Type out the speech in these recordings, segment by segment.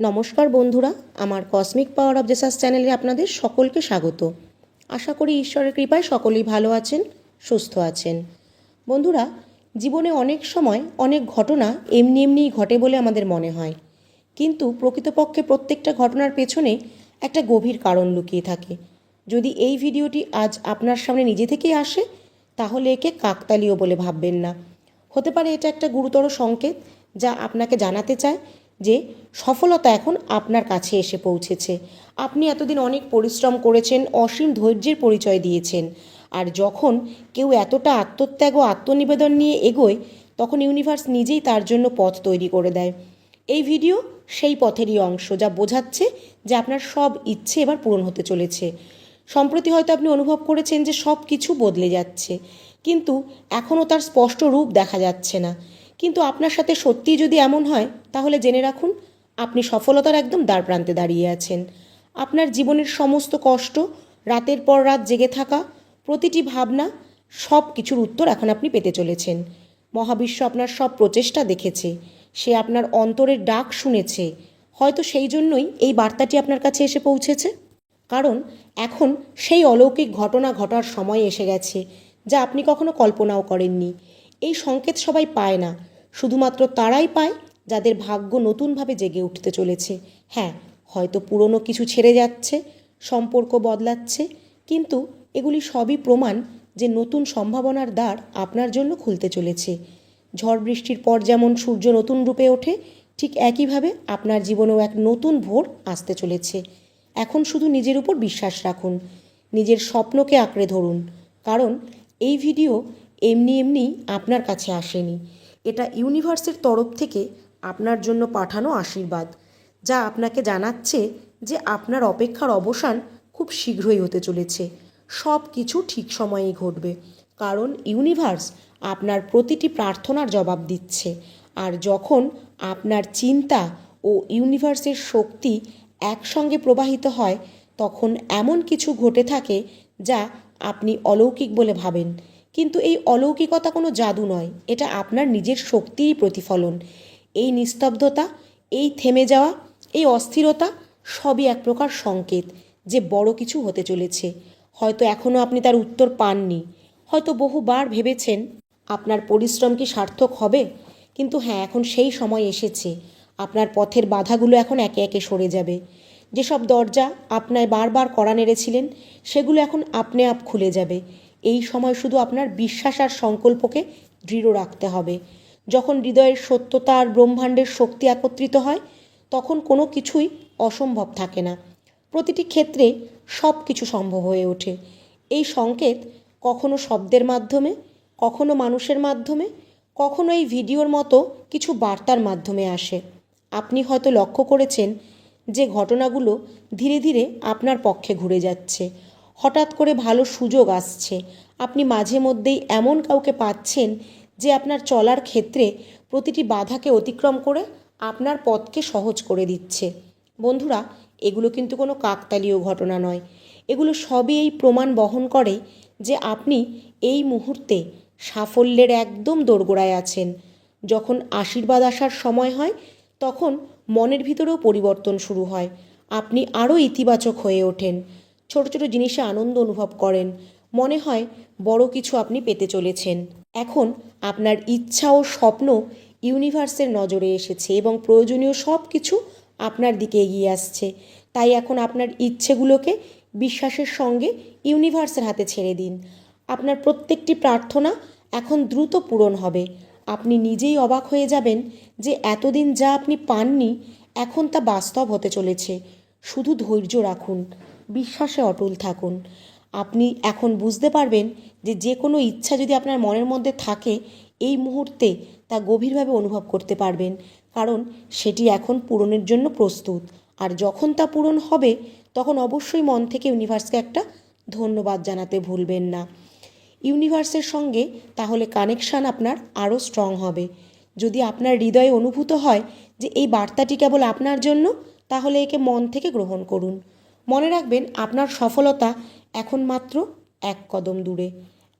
নমস্কার বন্ধুরা, আমার কসমিক পাওয়ার অব জেসাস চ্যানেলে আপনাদের সকলকে স্বাগত। আশা করি ঈশ্বরের কৃপায় সকলেই ভালো আছেন, সুস্থ আছেন। বন্ধুরা, জীবনে অনেক সময় অনেক ঘটনা এমনি এমনিই ঘটে বলে আমাদের মনে হয়। কিন্তু প্রকৃতপক্ষে প্রত্যেকটা ঘটনার পেছনে একটা গভীর কারণ লুকিয়ে থাকে। যদি এই ভিডিওটি আজ আপনার সামনে নিজে থেকেই আসে, তাহলে একে কাকতালীয় বলে ভাববেন না। হতে পারে এটা একটা গুরুতর সংকেত যা আপনাকে জানাতে চায় যে সফলতা এখন আপনার কাছে এসে পৌঁছেছে। আপনি এতদিন অনেক পরিশ্রম করেছেন, অসীম ধৈর্যের পরিচয় দিয়েছেন। আর যখন কেউ এতটা আত্মত্যাগ ও আত্মনিবেদন নিয়ে এগোয়, তখন ইউনিভার্স নিজেই তার জন্য পথ তৈরি করে দেয়। এই ভিডিও সেই পথেরই অংশ যা বোঝাচ্ছে যে আপনার সব ইচ্ছে এবার পূরণ হতে চলেছে। সম্প্রতি হয়তো আপনি অনুভব করেছেন যে সব কিছু বদলে যাচ্ছে, কিন্তু এখনও তার স্পষ্ট রূপ দেখা যাচ্ছে না। কিন্তু আপনার সাথে সত্যিই যদি এমন হয়, তাহলে জেনে রাখুন, আপনি সফলতার একদম দ্বার প্রান্তে দাঁড়িয়ে আছেন। আপনার জীবনের সমস্ত কষ্ট, রাতের পর রাত জেগে থাকা, প্রতিটি ভাবনা, সব কিছুর উত্তর এখন আপনি পেতে চলেছেন। মহাবিশ্ব আপনার সব প্রচেষ্টা দেখেছে, সে আপনার অন্তরের ডাক শুনেছে। হয়তো সেই জন্যই এই বার্তাটি আপনার কাছে এসে পৌঁছেছে। কারণ এখন সেই অলৌকিক ঘটনা ঘটার সময় এসে গেছে, যা আপনি কখনো কল্পনাও করেননি। এই সংকেত সবাই পায় না। শুধুমাত্র তারাই পায় যাদের ভাগ্য নতুনভাবে জেগে উঠতে চলেছে। হ্যাঁ হয়তো পুরনো কিছু ছেড়ে যাচ্ছে, সম্পর্ক বদলাচ্ছে, কিন্তু এগুলি সবই প্রমাণ যে নতুন সম্ভাবনার দ্বার আপনার জন্য খুলতে চলেছে। ঝড় বৃষ্টির পর যেমন সূর্য নতুন রূপে ওঠে, ঠিক একইভাবে আপনার জীবনেও এক নতুন ভোর আসতে চলেছে। এখন শুধু নিজের উপর বিশ্বাস রাখুন। নিজের স্বপ্নকে আঁকড়ে ধরুন। কারণ এই ভিডিও এমনি এমনি আপনার কাছে আসেনি। এটা ইউনিভার্সের তরফ থেকে আপনার জন্য পাঠানো আশীর্বাদ, যা আপনাকে জানাচ্ছে যে আপনার অপেক্ষার অবসান খুব শীঘ্রই হতে চলেছে। সব কিছু ঠিক সময়েই ঘটবে, কারণ ইউনিভার্স আপনার প্রতিটি প্রার্থনার জবাব দিচ্ছে, আর যখন আপনার চিন্তা ও ইউনিভার্সের শক্তি একসঙ্গে প্রবাহিত হয়, তখন এমন কিছু ঘটে থাকে যা আপনি অলৌকিক বলে ভাবেন। কিন্তু এই অলৌকিকতা কোনো জাদু নয়। এটা আপনার নিজের শক্তিই প্রতিফলন। এই নিস্তব্ধতা, এই থেমে যাওয়া, এই অস্থিরতা সবই এক প্রকার সংকেত যে বড় কিছু হতে চলেছে। হয়তো এখনও আপনি তার উত্তর পাননি। হয়তো বহুবার ভেবেছেন আপনার পরিশ্রম কি সার্থক হবে? কিন্তু হ্যাঁ এখন সেই সময় এসেছে। আপনার পথের বাধাগুলো এখন একে একে সরে যাবে। যেসব দরজা আপনায় বারবার কড়া নেড়েছিলেন, সেগুলো এখন আপনি আপ খুলে যাবে। এই সময় শুধু আপনার বিশ্বাস আর সংকল্পকে দৃঢ় রাখতে হবে। যখন হৃদয়ের সত্যতা আর ব্রহ্মাণ্ডের শক্তি একত্রিত হয়, তখন কোনো কিছুই অসম্ভব থাকে না। প্রতিটি ক্ষেত্রে সব কিছু সম্ভব হয়ে ওঠে। এই সংকেত কখনো শব্দের মাধ্যমে, কখনো মানুষের মাধ্যমে, কখনো এই ভিডিওর মতো কিছু বার্তার মাধ্যমে আসে। আপনি হয়তো লক্ষ্য করেছেন যে ঘটনাগুলো ধীরে ধীরে আপনার পক্ষে ঘুরে যাচ্ছে। হঠাৎ করে ভালো সুযোগ আসছে। আপনি মাঝে মধ্যেই এমন কাউকে পাচ্ছেন যে আপনার চলার ক্ষেত্রে প্রতিটি বাধাকে অতিক্রম করে আপনার পথকে সহজ করে দিচ্ছে। বন্ধুরা, এগুলো কিন্তু কোনো কাকতালীয় ঘটনা নয়। এগুলো সবই এই প্রমাণ বহন করে যে আপনি এই মুহূর্তে সাফল্যের একদম দোরগোড়ায় আছেন। যখন আশীর্বাদ আসার সময় হয়, তখন মনের ভিতরেও পরিবর্তন শুরু হয়। আপনি আরও ইতিবাচক হয়ে ওঠেন। ছোট ছোট জিনিসে আনন্দ অনুভব করেন। মনে হয় বড় কিছু আপনি পেতে চলেছেন। এখন আপনার ইচ্ছা ও স্বপ্ন ইউনিভার্সের নজরে এসেছে এবং প্রয়োজনীয় সব কিছু আপনার দিকে এগিয়ে আসছে। তাই এখন আপনার ইচ্ছেগুলোকে বিশ্বাসের সঙ্গে ইউনিভার্সের হাতে ছেড়ে দিন। আপনার প্রত্যেকটি প্রার্থনা এখন দ্রুত পূরণ হবে। আপনি নিজেই অবাক হয়ে যাবেন যে এতদিন যা আপনি পাননি, এখন তা বাস্তব হতে চলেছে। শুধু ধৈর্য রাখুন। বিশ্বাসে অটল থাকুন। আপনি এখন বুঝতে পারবেন যে যে কোনো ইচ্ছা যদি আপনার মনের মধ্যে থাকে, এই মুহূর্তে তা গভীরভাবে অনুভব করতে পারবেন। কারণ সেটি এখন পূরণের জন্য প্রস্তুত। আর যখন তা পূরণ হবে, তখন অবশ্যই মন থেকে ইউনিভার্সকে একটা ধন্যবাদ জানাতে ভুলবেন না। ইউনিভার্সের সঙ্গে তাহলে কানেকশান আপনার আরও স্ট্রং হবে। যদি আপনার হৃদয়ে অনুভূত হয় যে এই বার্তাটি কেবল আপনার জন্য, তাহলে একে মন থেকে গ্রহণ করুন। মনে রাখবেন, আপনার সফলতা এখন মাত্র এক কদম দূরে।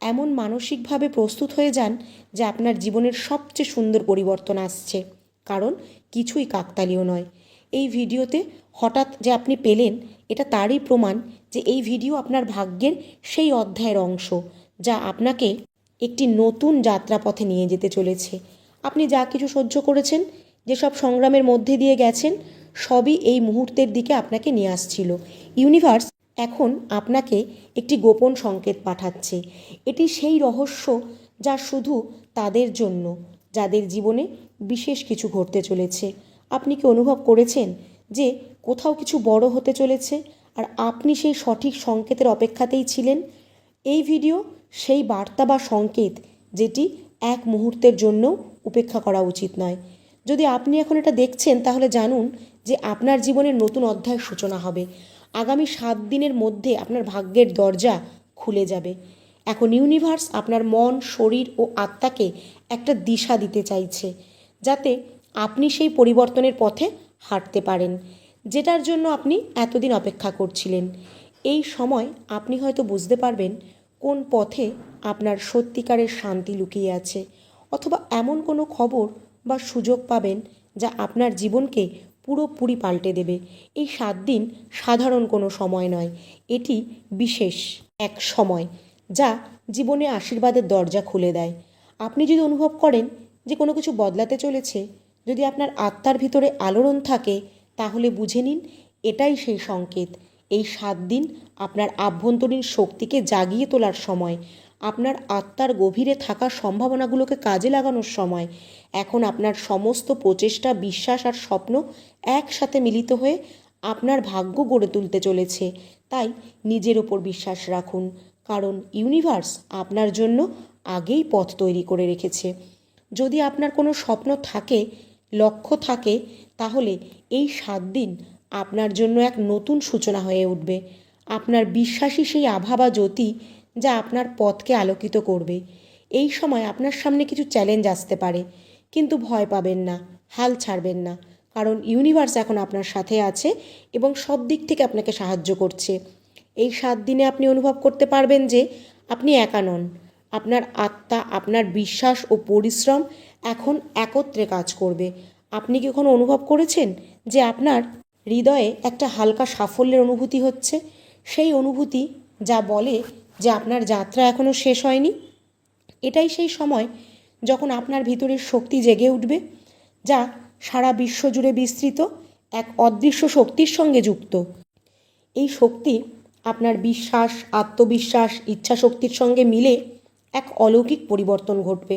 এমন মানসিকভাবে প্রস্তুত হয়ে যান যে আপনার জীবনের সবচেয়ে সুন্দর পরিবর্তন আসছে। কারণ কিছুই কাকতালীয় নয়। এই ভিডিওতে হঠাৎ যে আপনি পেলেন, এটা তারই প্রমাণ যে এই ভিডিও আপনার ভাগ্যের সেই অধ্যায়ের অংশ, যা আপনাকে একটি নতুন যাত্রাপথে নিয়ে যেতে চলেছে। আপনি যা কিছু সহ্য করেছেন, যেসব সংগ্রামের মধ্যে দিয়ে গেছেন সবই এই মুহূর্তের দিকে আপনাকে নিয়ে আসছিল। ইউনিভার্স এখন আপনাকে একটি গোপন সংকেত পাঠাচ্ছে। এটি সেই রহস্য যা শুধু তাদের জন্য, যাদের জীবনে বিশেষ কিছু ঘটতে চলেছে। আপনি কি অনুভব করেছেন যে কোথাও কিছু বড় হতে চলেছে আর আপনি সেই সঠিক সংকেতের অপেক্ষাতেই ছিলেন? এই ভিডিও, সেই বার্তা বা সংকেত যেটি এক মুহূর্তের জন্য উপেক্ষা করা উচিত নয়। যদি আপনি এখন এটা দেখছেন, তাহলে জানুন যে আপনার জীবনের নতুন অধ্যায়ের সূচনা হবে। আগামী সাত দিনের মধ্যে আপনার ভাগ্যের দরজা খুলে যাবে। এখন ইউনিভার্স আপনার মন, শরীর ও আত্মাকে একটা দিশা দিতে চাইছে, যাতে আপনি সেই পরিবর্তনের পথে হাঁটতে পারেন, যেটার জন্য আপনি এতদিন অপেক্ষা করছিলেন। এই সময় আপনি হয়তো বুঝতে পারবেন কোন পথে আপনার সত্যিকারের শান্তি লুকিয়ে আছে, অথবা এমন কোনো খবর বা সুযোগ পাবেন যা আপনার জীবনকে পুরোপুরি পাল্টে দেবে। এই সাত দিন সাধারণ কোনো সময় নয়। এটি বিশেষ এক সময়, যা জীবনে আশীর্বাদের দরজা খুলে দেয়। আপনি যদি অনুভব করেন যে কোনো কিছু বদলাতে চলেছে, যদি আপনার আত্মার ভিতরে আলোড়ন থাকে, তাহলে বুঝে নিন এটাই সেই সংকেত। এই সাত দিন আপনার আভ্যন্তরীণ শক্তিকে জাগিয়ে তোলার সময়। আপনার আত্মার গভীরে থাকা সম্ভাবনাগুলোকে কাজে লাগানোর সময়। এখন আপনার সমস্ত প্রচেষ্টা, বিশ্বাস আর স্বপ্ন একসাথে মিলিত হয়ে আপনার ভাগ্য গড়ে তুলতে চলেছে। তাই নিজের ওপর বিশ্বাস রাখুন, কারণ ইউনিভার্স আপনার জন্য আগেই পথ তৈরি করে রেখেছে। যদি আপনার কোনো স্বপ্ন থাকে, লক্ষ্য থাকে, তাহলে এই সাত দিন আপনার জন্য এক নতুন সূচনা হয়ে উঠবে। আপনার বিশ্বাসী সেই আভা বা জ্যোতি যা আপনার পথকে আলোকিত করবে। এই সময় আপনার সামনে কিছু চ্যালেঞ্জ আসতে পারে। কিন্তু ভয় পাবেন না, হাল ছাড়বেন না। কারণ ইউনিভার্স এখন আপনার সাথে আছে এবং সব দিক থেকে আপনাকে সাহায্য করছে। এই সাত দিনে আপনি অনুভব করতে পারবেন যে আপনি একা নন। আপনার আত্মা, আপনার বিশ্বাস ও পরিশ্রম এখন একত্রে কাজ করবে। আপনি কি কখনো অনুভব করেছেন যে আপনার হৃদয়ে একটা হালকা সাফল্যের অনুভূতি হচ্ছে? সেই অনুভূতি যা বলে যে আপনার যাত্রা এখনও শেষ হয়নি? এটাই সেই সময় যখন আপনার ভিতরের শক্তি জেগে উঠবে, যা সারা বিশ্ব জুড়ে বিস্তৃত এক অদৃশ্য শক্তির সঙ্গে যুক্ত। এই শক্তি আপনার বিশ্বাস, আত্মবিশ্বাস ইচ্ছা শক্তির সঙ্গে মিলে এক অলৌকিক পরিবর্তন ঘটবে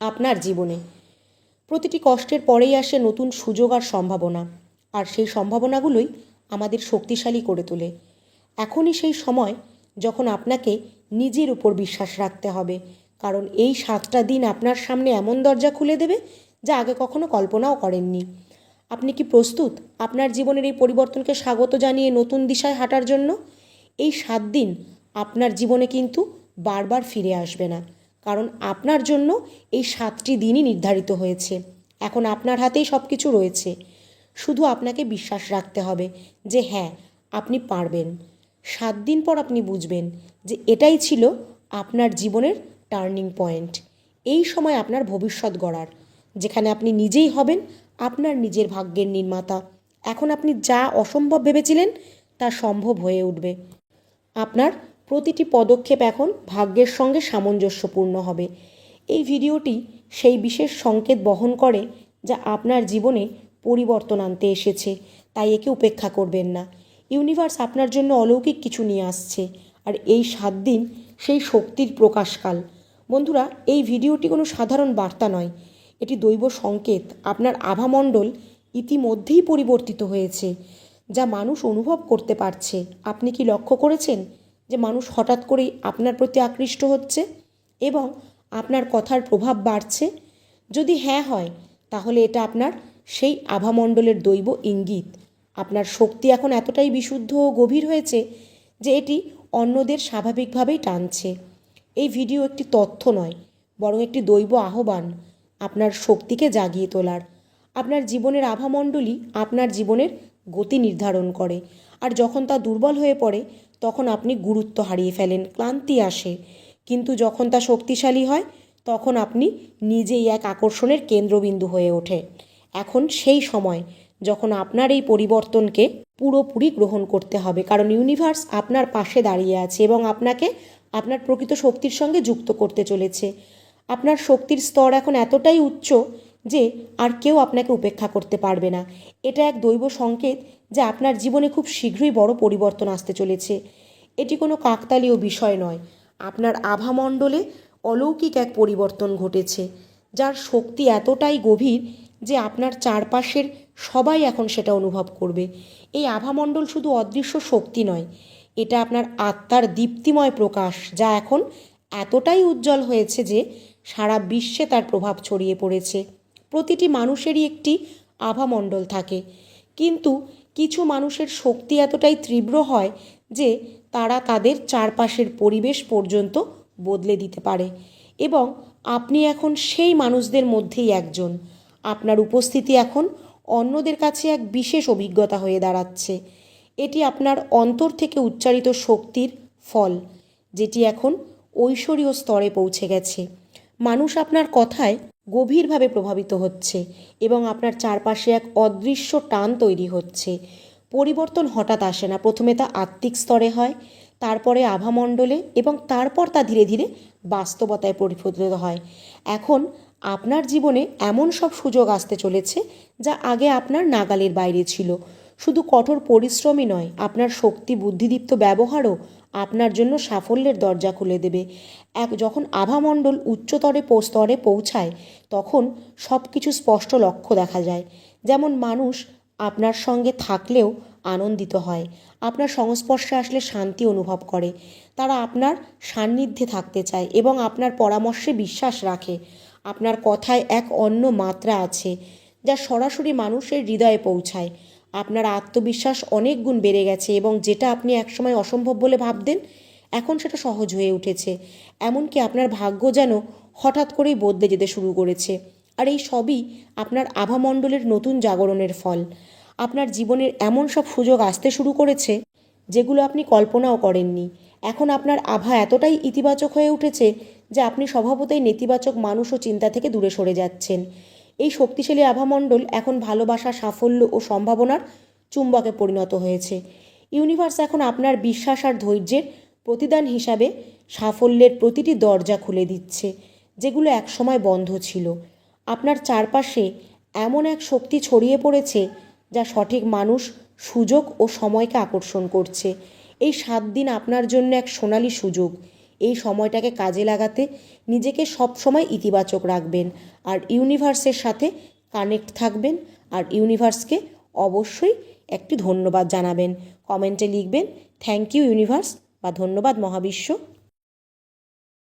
আপনার জীবনে। প্রতিটি কষ্টের পরেই আসে নতুন সুযোগ আর সম্ভাবনা, আর সেই সম্ভাবনাগুলোই আমাদের শক্তিশালী করে তোলে। এখনই সেই সময় যখন আপনাকে নিজের উপর বিশ্বাস রাখতে হবে। কারণ এই সাতটা দিন আপনার সামনে এমন দরজা খুলে দেবে যা আগে কখনো কল্পনাও করেননি। আপনি কি প্রস্তুত আপনার জীবনের এই পরিবর্তনকে স্বাগত জানিয়ে নতুন দিশায় হাঁটার জন্য? এই সাত দিন আপনার জীবনে কিন্তু বারবার ফিরে আসবে না। কারণ আপনার জন্য এই সাতটি দিনই নির্ধারিত হয়েছে। এখন আপনার হাতেই সব কিছু রয়েছে। শুধু আপনাকে বিশ্বাস রাখতে হবে যে হ্যাঁ আপনি পারবেন। সাত দিন পর আপনি বুঝবেন যে এটাই ছিল আপনার জীবনের টার্নিং পয়েন্ট। এই সময় আপনার ভবিষ্যৎ গড়ার, যেখানে আপনি নিজেই হবেন আপনার নিজের ভাগ্যের নির্মাতা। এখন আপনি যা অসম্ভব ভেবেছিলেন তা সম্ভব হয়ে উঠবে। আপনার প্রতিটি পদক্ষেপ এখন ভাগ্যের সঙ্গে সামঞ্জস্যপূর্ণ হবে। এই ভিডিওটি সেই বিশেষ সংকেত বহন করে যা আপনার জীবনে পরিবর্তন আনতে এসেছে, তাই একে উপেক্ষা করবেন না। ইউনিভার্স আপনার জন্য অলৌকিক কিছু নিয়ে আসছে। আর এই সাত দিন সেই শক্তির প্রকাশকাল। বন্ধুরা, এই ভিডিওটি কোনো সাধারণ বার্তা নয়। এটি দৈব সংকেত। আপনার আভামণ্ডল ইতিমধ্যেই পরিবর্তিত হয়েছে। যা মানুষ অনুভব করতে পারছে। আপনি কি লক্ষ্য করেছেন যে মানুষ হঠাৎ করেই আপনার প্রতি আকৃষ্ট হচ্ছে? এবং আপনার কথার প্রভাব বাড়ছে? যদি হ্যাঁ হয়, তাহলে এটা আপনার সেই আভামণ্ডলের দৈব ইঙ্গিত। আপনার শক্তি এখন এতটাই বিশুদ্ধ ও গভীর হয়েছে যে এটি অন্যদের স্বাভাবিকভাবেই টানছে। এই ভিডিও একটি তথ্য নয়, বরং একটি দৈব আহ্বান, আপনার শক্তিকে জাগিয়ে তোলার। আপনার জীবনের আভামণ্ডলই আপনার জীবনের গতি নির্ধারণ করে, আর যখন তা দুর্বল হয়ে পড়ে, তখন আপনি গুরুত্ব হারিয়ে ফেলেন, ক্লান্তি আসে। কিন্তু যখন তা শক্তিশালী হয়, তখন আপনি নিজেই এক আকর্ষণের কেন্দ্রবিন্দু হয়ে ওঠে। এখন সেই সময় যখন আপনার এই পরিবর্তনকে পুরোপুরি গ্রহণ করতে হবে। কারণ ইউনিভার্স আপনার পাশে দাঁড়িয়ে আছে এবং আপনাকে আপনার প্রকৃত শক্তির সঙ্গে যুক্ত করতে চলেছে। আপনার শক্তির স্তর এখন এতটাই উচ্চ যে আর কেউ আপনাকে উপেক্ষা করতে পারবে না। এটা এক দৈব সংকেত যে আপনার জীবনে খুব শীঘ্রই বড় পরিবর্তন আসতে চলেছে। এটি কোনো কাকতালীয় বিষয় নয়। আপনার আভামণ্ডলে অলৌকিক এক পরিবর্তন ঘটেছে, যার শক্তি এতটাই গভীর যে আপনার চারপাশের সবাই এখন সেটা অনুভব করবে। এই আভামণ্ডল শুধু অদৃশ্য শক্তি নয়, এটা আপনার আত্মার দীপ্তিময় প্রকাশ, যা এখন এতটাই উজ্জ্বল হয়েছে যে সারা বিশ্বে তার প্রভাব ছড়িয়ে পড়েছে। প্রতিটি মানুষেরই একটি আভামণ্ডল থাকে। কিন্তু কিছু মানুষের শক্তি এতটাই তীব্র হয় যে তারা তাদের চারপাশের পরিবেশ পর্যন্ত বদলে দিতে পারে। এবং আপনি এখন সেই মানুষদের মধ্যেই একজন। আপনার উপস্থিতি এখন অন্যদের কাছে এক বিশেষ অভিজ্ঞতা হয়ে দাঁড়াচ্ছে। এটি আপনার অন্তর থেকে উচ্চারিত শক্তির ফল, যেটি এখন ঐশ্বরীয় স্তরে পৌঁছে গেছে। মানুষ আপনার কথায় গভীরভাবে প্রভাবিত হচ্ছে এবং আপনার চারপাশে এক অদৃশ্য টান তৈরি হচ্ছে। পরিবর্তন হঠাৎ আসে না, প্রথমে তা আত্মিক স্তরে হয়, তারপরে আভামণ্ডলে এবং তারপর তা ধীরে ধীরে বাস্তবতায় পরিবর্তিত হয়। এখন আপনার জীবনে এমন সব সুযোগ আসতে চলেছে যা আগে আপনার নাগালের বাইরে ছিল। শুধু কঠোর পরিশ্রমই নয়, আপনার শক্তি, বুদ্ধিদীপ্ত ব্যবহারও আপনার জন্য সাফল্যের দরজা খুলে দেবে। এক যখন আভামণ্ডল উচ্চতরে স্তরে পৌঁছায়, তখন সব কিছু স্পষ্ট লক্ষ্য দেখা যায়। যেমন মানুষ আপনার সঙ্গে থাকলেও আনন্দিত হয়, আপনার সংস্পর্শে আসলে শান্তি অনুভব করে। তারা আপনার সান্নিধ্যে থাকতে চায় এবং আপনার পরামর্শে বিশ্বাস রাখে। আপনার কথায় এক অন্য মাত্রা আছে, যা সরাসরি মানুষের হৃদয়ে পৌঁছায়। আপনার আত্মবিশ্বাস অনেক গুণ বেড়ে গেছে এবং যেটা আপনি একসময় অসম্ভব বলে ভাবতেন, এখন সেটা সহজ হয়ে উঠেছে। এমনকি আপনার ভাগ্য যেন হঠাৎ করেই বদলে যেতে শুরু করেছে। আর এই সবই আপনার আভামণ্ডলের নতুন জাগরণের ফল। আপনার জীবনের এমন সব সুযোগ আসতে শুরু করেছে, যেগুলো আপনি কল্পনাও করেননি। এখন আপনার আভা এতটাই ইতিবাচক হয়ে উঠেছে যে আপনি স্বভাবতই নেতিবাচক মানুষ ও চিন্তা থেকে দূরে সরে যাচ্ছেন। এই শক্তিশালী আভামণ্ডল এখন ভালোবাসা, সাফল্য ও সম্ভাবনার চুম্বকে পরিণত হয়েছে। ইউনিভার্স এখন আপনার বিশ্বাস আর ধৈর্যের প্রতিদান হিসাবে সাফল্যের প্রতিটি দরজা খুলে দিচ্ছে, যেগুলো একসময় বন্ধ ছিল। আপনার চারপাশে এমন এক শক্তি ছড়িয়ে পড়েছে যা সঠিক মানুষ, সুযোগ ও সময়কে আকর্ষণ করছে। এই সাত দিন আপনার জন্য এক সোনালি সুযোগ। এই সময়টাকে কাজে লাগাতে নিজেকে সবসময় ইতিবাচক রাখবেন আর ইউনিভার্সের সাথে কানেক্ট থাকবেন আর ইউনিভার্সকে অবশ্যই একটি ধন্যবাদ জানাবেন। কমেন্টে লিখবেন, থ্যাংক ইউ ইউনিভার্স বা ধন্যবাদ মহাবিশ্ব